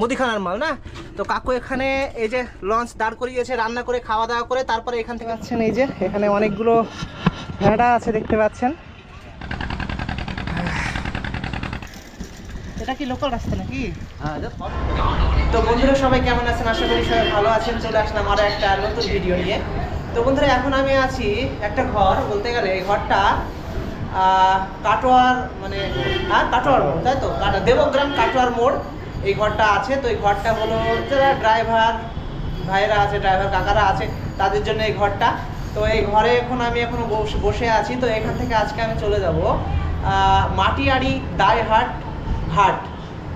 মুদিখানার মাল না? তো কাকু এখানে এই যে লঞ্চ দাঁড় করিয়েছে রান্না করে খাওয়া দাওয়া করে তারপরে এখান থেকে পাচ্ছেন এই যে এখানে অনেকগুলো ভেড়া আছে দেখতে পাচ্ছেন। এটা কি লোকাল রাস্তা নাকি? তো বন্ধুরা সবাই কেমন আছেন? আশা করি সবাই ভালো আছেন। চলে আসলাম একটা নতুন ভিডিও নিয়ে। তো বন্ধুরা এখন আমি আছি একটা ঘর বলতে গেলে এই ঘরটা আহ, কাটোয়ার মানে হ্যাঁ কাটোয়ার মোড় তাই তো? কাটা দেবগ্রাম কাটোয়ার মোড়। এই ঘরটা আছে, তো এই ঘরটা হলো যারা ড্রাইভার ভাইয়েরা আছে ড্রাইভার কাকারা আছে, তাদের জন্য এই ঘরটা। তো এই ঘরে এখন আমি এখন বস- আছি, তো এখান থেকে আজকে আমি চলে যাব মাটিয়াড়ি দায়হাট ঘাট।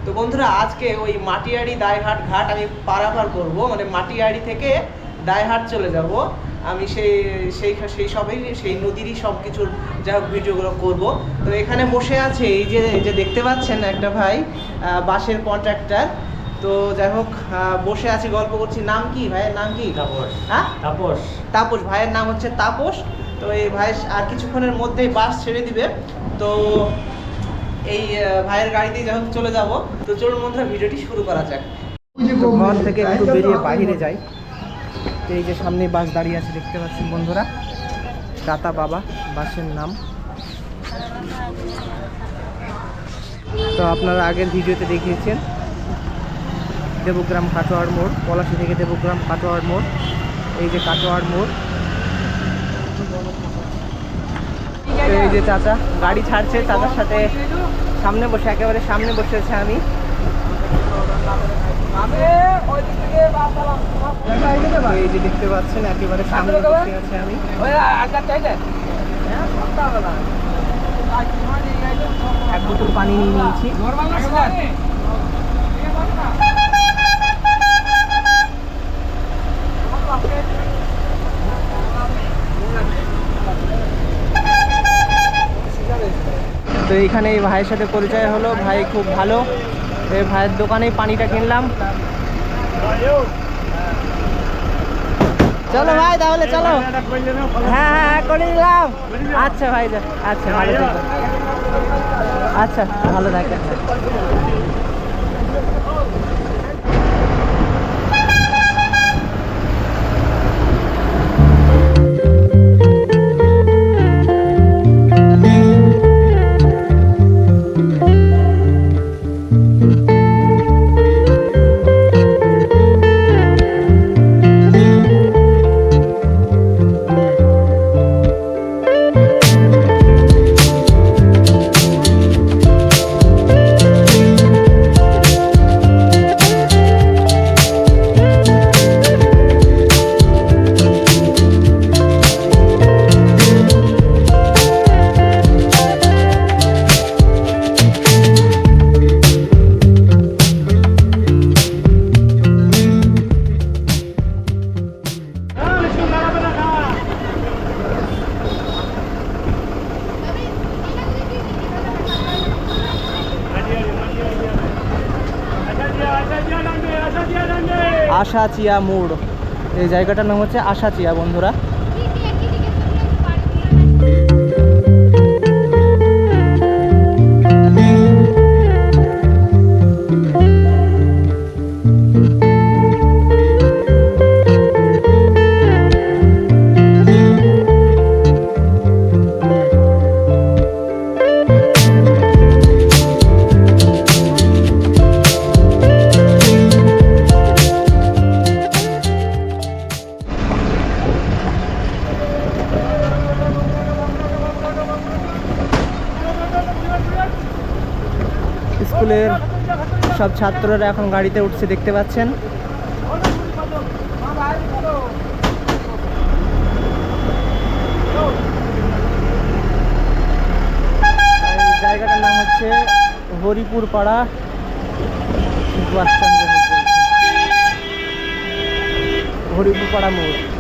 তো বন্ধুরা, আজকে ওই মাটিয়াড়ি দায়হাট ঘাট আমি পারাপার করব মানে মাটিয়াড়ি থেকে দায়হাট চলে যাব। আমি সেই সেই সেই সবই সেই নদীরই সব কিছুর যা হোক ভিডিওগুলো করব। তো এখানে বসে আছে এই যে এই যে দেখতে পাচ্ছেন একটা ভাই বাসের কন্ট্রাক্টর তো যাই হোক বসে আছি গল্প করছি। নাম কি ভাইয়ের নাম কি? তাপস। হ্যাঁ? তাপস। তাপস ভাইয়ের নাম হচ্ছে তাপস। তো এই ভাই আর কিছুক্ষণের মধ্যেই বাস ছেড়ে দিবে। তো এই ভাইয়ের গাড়িতেই যখন চলে যাব। তো চলুন বন্ধুরা ভিডিওটি শুরু করা যাক। ঘর থেকে একটু বেরিয়ে বাইরে যাই। তো এই যে সামনে বাস দাঁড়িয়ে আছে, দেখতে পাচ্ছেন বন্ধুরা? দাতা বাবা, বাসের নাম। তো আপনারা আগের ভিডিওতে দেখিয়েছেন, দেবগ্রাম কাটোয়ার মোড়, পলাশি থেকে দেবগ্রাম কাটোয়ার মোড়। এই যে কাটোয়ার মোড়। এই যে চাচা, গাড়ি ছাড়ছে, চাচার সাথে সামনে বসে, একেবারে সামনে বসে আছে আমি। এই যে দেখতে পাচ্ছেন একেবারে সামনে বসে আছে আমি। এক বোতল পানি নিয়ে নিয়েছি। তো এইখানে এই ভাইয়ের সাথে পরিচয় হলো। ভাই খুব ভালো। এই ভাইয়ের দোকানেই পানিটা কিনলাম। চলো ভাই, তাহলে চলো। হ্যাঁ হ্যাঁ হ্যাঁ করে দিলাম আচ্ছা ভাই আচ্ছা ভালো থাকো আচ্ছা ভালো থাকেন আশাচিয়া মোড়। এই জায়গাটার নাম হচ্ছে আশাচিয়া বন্ধুরা। স্কুলের সব ছাত্ররা এখন গাড়িতে উঠছে, দেখতে পাচ্ছেন। জায়গাটার নাম হচ্ছে হরিপুর পাড়া। বাস স্ট্যান্ড হরিপুর পাড়া মোড়।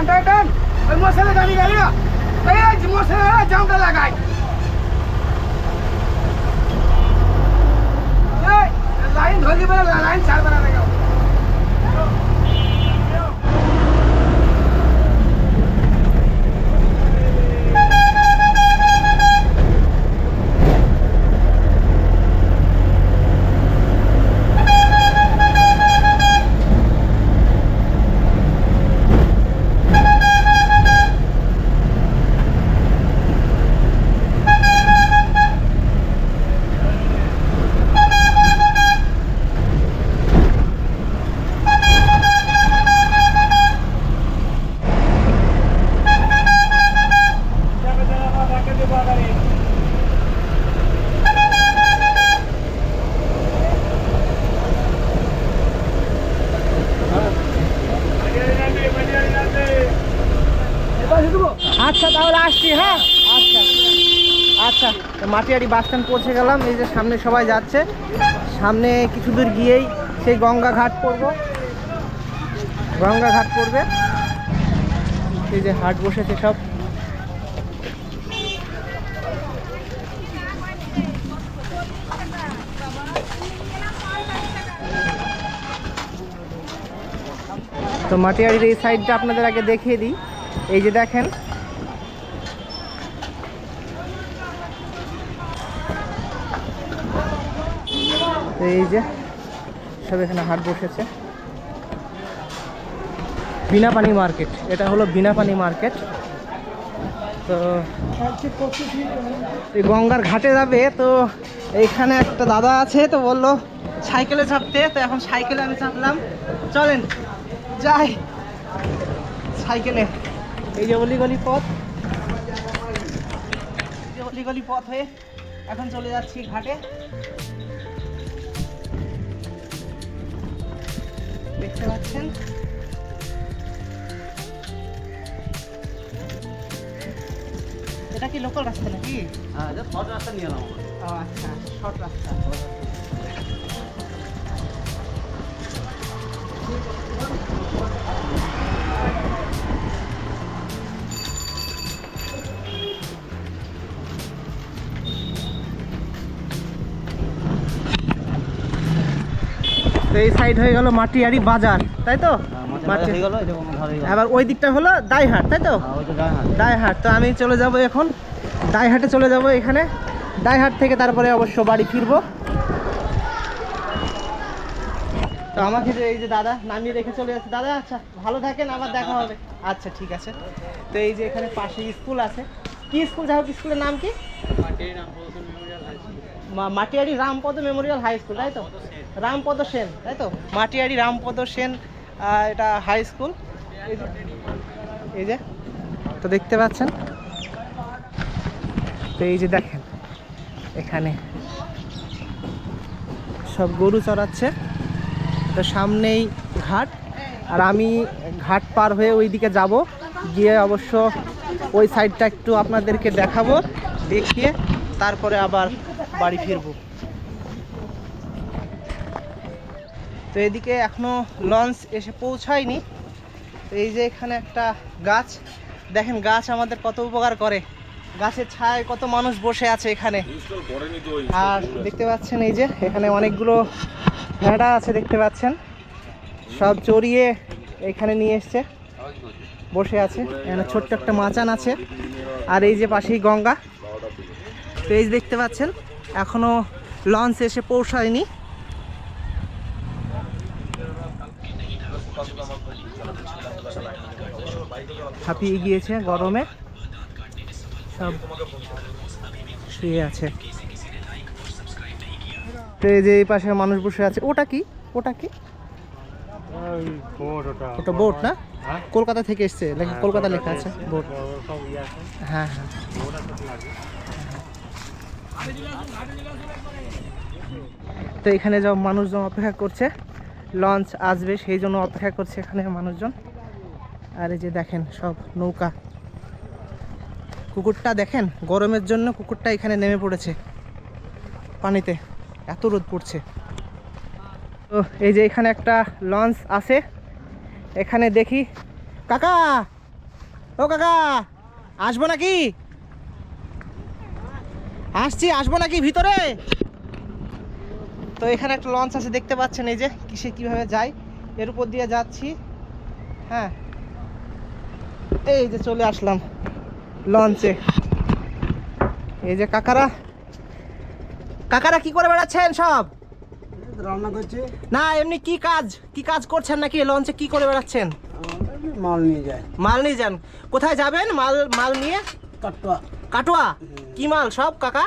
টান টান টান ওই মশলা গাড়ি গাড়ি এই মশলা জামটা লাগাই এই লাইন ধরি বলে লাইন ছাড়বে না তাহলে আসছি হ্যাঁ? আচ্ছা আচ্ছা তো মাটিয়ারি বাস স্ট্যান্ড পৌঁছে গেলাম। এই যে সামনে সবাই যাচ্ছে। সামনে কিছু দূর গিয়েই সেই গঙ্গা ঘাট পড়ব। গঙ্গা ঘাট পড়বে। এই যে হাট বসেছে সব। তো মাটিয়ারির এই সাইডটা আপনাদের আগে দেখিয়ে দিই। এই যে দেখেন এই যে, সব এখানে হাট বসেছে। বিনাপানি মার্কেট, এটা হলো বিনাপানি মার্কেট। তো এই গঙ্গার ঘাটে যাবে, তো এইখানে একটা দাদা আছে, তো বলল সাইকেলে চাপতে, তো এখন সাইকেলে আমি চাপলাম। চলেন, যাই। সাইকেলে, এই যে অলিগলি পথ। অলিগলি পথ হয়ে এখন চলে যাচ্ছি ঘাটে। দেখতে পাচ্ছেন? এটা কি লোকাল রাস্তা নাকি? রাস্তা নিয়ে এলাম ও আচ্ছা শর্ট রাস্তা। তো এই সাইড হয়ে গেল মাটিয়ারি বাজার তাই তো? মাটি- হয়ে আবার ওই দিকটা হলো দাইহাট তাই তো? ওই তো দাইহাট। তো আমি চলে যাব এখন। দাইহাটে চলে যাব এখানে। দাইহাট থেকে তারপরে অবশ্য বাড়ি ফিরবো। তো আমাকে যে এই যে দাদা নামিয়ে রেখে চলে যাচ্ছে। দাদা আচ্ছা ভালো থাকেন আবার দেখা হবে। আচ্ছা ঠিক আছে। তো এই যে এখানে পাশে স্কুল আছে। কি স্কুল? যাই হোক স্কুলের নাম কি? Matiari Rampada memorial high school তাই তো? রামপদ সেন, তাই তো? মাটিয়ারি রামপদ সেন এটা হাই স্কুল এই যে- তো দেখতে পাচ্ছেন? তো এই যে দেখেন, এখানে সব গরু চড়াচ্ছে। তো সামনেই ঘাট, আর আমি ঘাট পার হয়ে ওই দিকে যাব। গিয়ে অবশ্য ওই সাইডটা একটু আপনাদেরকে দেখাবো, দেখিয়ে তারপরে আবার বাড়ি ফিরবো। তো এদিকে এখনও লঞ্চ এসে পৌঁছায়নি। তো এই যে এখানে একটা গাছ। দেখেন গাছ আমাদের কত উপকার করে। গাছের ছায়ায় কত মানুষ বসে আছে এখানে। আর দেখতে পাচ্ছেন এই যে এখানে অনেকগুলো ভেড়া আছে দেখতে পাচ্ছেন। সব চড়িয়ে এখানে নিয়ে এসছে। বসে আছে। এখানে ছোট্ট একটা মাচান আছে। আর এই যে পাশেই গঙ্গা। তো এই যে দেখতে পাচ্ছেন এখনও লঞ্চ এসে পৌঁছায়নি। হাঁপিয়ে গিয়েছে গরমে। সব শুয়ে আছে। তো এই যে এই পাশে মানুষ বসে আছে ওটা কি? ওটা কি? ওটা বোট না? হ্যাঁ? কলকাতা থেকে এসছে লেখা কলকাতা লেখা আছে বোট। ইয়ে হ্যাঁ হ্যাঁ। তো এখানে সব মানুষজন অপেক্ষা করছে লঞ্চ আসবে সেই জন্য অপেক্ষা করছে এখানে মানুষজন। আর এই যে দেখেন সব নৌকা। কুকুরটা দেখেন, গরমের জন্য কুকুরটা এখানে নেমে পড়েছে পানিতে। এত রোদ পড়ছে। তো এই যে এখানে একটা লঞ্চ আছে। এখানে দেখি, কাকা! ও কাকা! আসব নাকি? আসছি, আসব নাকি ভিতরে? তো এখানে একটা লঞ্চ আছে, দেখতে পাচ্ছেন এই যে কিসে কীভাবে যায়। এর উপর দিয়ে যাচ্ছি। হ্যাঁ এই যে চলে আসলাম লঞ্চে। এই যে কাকারা। কাকারা কি করে বেড়াচ্ছেন সব? রান্না করছে। না এমনি কি কাজ? কি কাজ করছেন নাকি লঞ্চে কি করে বেড়াচ্ছেন? মাল নিয়ে যায় মাল নিয়ে যান। কোথায় যাবেন মাল মাল নিয়ে? কাটোয়া। কাটোয়া? কি মাল সব কাকা?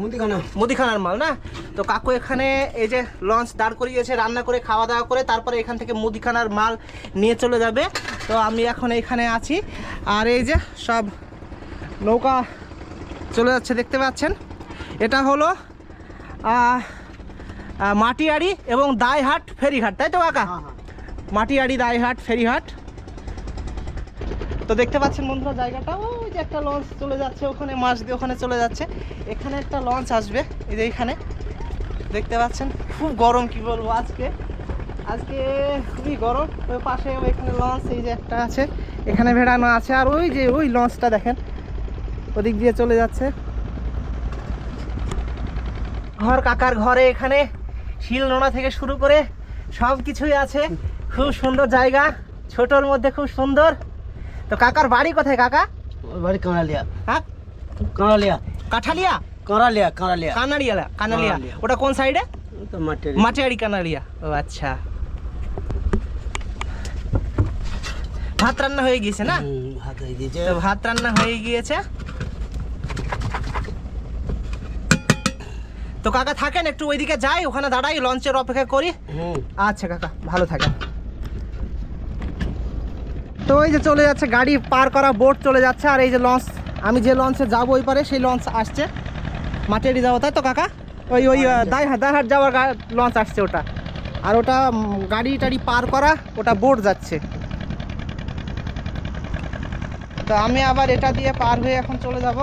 মুদিখানা। মুদিখানার মাল না? তো কাকু এখানে এই যে লঞ্চ দাঁড় করিয়েছে রান্না করে খাওয়া দাওয়া করে তারপরে এখান থেকে মুদিখানার মাল নিয়ে চলে যাবে। তো আমি এখন এখানে আছি। আর এই যে সব নৌকা চলে যাচ্ছে দেখতে পাচ্ছেন? এটা হলো মাটিয়াড়ি এবং দাইহাট ফেরিঘাট তাই তো কাকা? হ্যাঁ হ্যাঁ। মাটিয়াড়ি দাইহাট ফেরিঘাট। তো দেখতে পাচ্ছেন বন্ধুরা জায়গাটা, ওই যে একটা লঞ্চ চলে যাচ্ছে ওখানে, মাছ দিয়ে ওখানে চলে যাচ্ছে। এখানে একটা লঞ্চ আসবে, এই যে এইখানে দেখতে পাচ্ছেন, খুব গরম কি বলব আজকে। আজকে খুবই গরম, ওই পাশে ওইখানে লঞ্চ এই যে একটা আছে, এখানে ভেড়ানো আছে। আর ওই যে ওই লঞ্চটা দেখেন, ওদিক দিয়ে চলে যাচ্ছে। ঘর কাকার ঘরে এখানে, শিল নোনা থেকে শুরু করে সব কিছুই আছে। খুব সুন্দর জায়গা, ছোটোর মধ্যে খুব সুন্দর। তো কাকার বাড়ি কোথায় কাকা? বাড়ি কাঁড়ালিয়া। হ্যাঁ? কাঁড়ালিয়া। কাঠালিয়া? কাঁড়ালিয়া কাঁড়ালিয়া। কানাড়িয়া। কানালিয়া কানালিয়া। ওটা কোন সাইডে মাটিয়াড়ি। কানাড়িয়া। ও আচ্ছা। ভাত রান্না হয়ে গিয়েছে না? হাত হয়ে গিয়েছে। ভাত রান্না হয়ে গিয়েছে। তো কাকা থাকেন একটু ওইদিকে যাই ওখানে দাঁড়াই লঞ্চের অপেক্ষা করি। আচ্ছা কাকা ভালো থাকেন। তো ওই যে চলে যাচ্ছে গাড়ি পার করা বোট চলে যাচ্ছে আর এই যে লঞ্চ আমি যে লঞ্চে যাব ওই পারে সেই লঞ্চ আসছে। মাটিয়ারি যাব তাই তো কাকা? ওই ওই দাইহাট দাইহাট যাওয়ার লঞ্চ আসছে ওটা। আর ওটা গাড়ি টাড়ি পার করা ওটা বোট যাচ্ছে। তো আমি আবার এটা দিয়ে পার হয়ে এখন চলে যাব।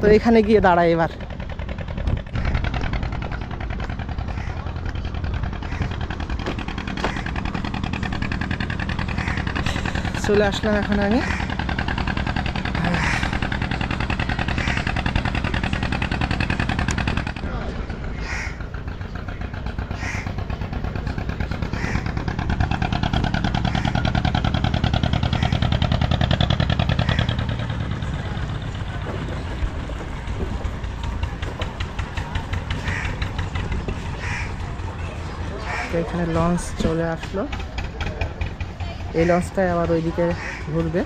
তো এখানে গিয়ে দাঁড়াই এবার। চলে আসলাম এখন আমি এখানে লঞ্চ চলে আসলো। এই লঞ্চটাই আবার ওইদিকে ঘুরবে।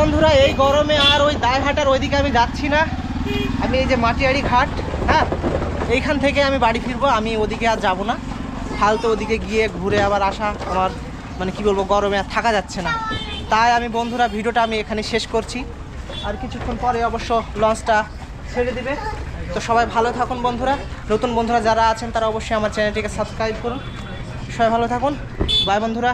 বন্ধুরা, এই গরমে আর ওই দায়হাটার ওইদিকে আমি যাচ্ছি না। আমি এই যে মাটিয়াড়ি ঘাট হ্যাঁ? এইখান থেকে আমি বাড়ি ফিরবো, আমি ওদিকে আর যাব না। ফালতু ওদিকে গিয়ে ঘুরে আবার আসা আমার মানে কি বলব, গরমে আর থাকা যাচ্ছে না। তাই আমি বন্ধুরা, ভিডিওটা আমি এখানে শেষ করছি। আর কিছুক্ষণ পরে অবশ্য লঞ্চটা ছেড়ে দিবে। তো সবাই ভালো থাকুন বন্ধুরা। নতুন বন্ধুরা যারা আছেন, তারা অবশ্যই আমার চ্যানেলটিকে সাবস্ক্রাইব করুন। সবাই ভালো থাকুন। বাই বন্ধুরা।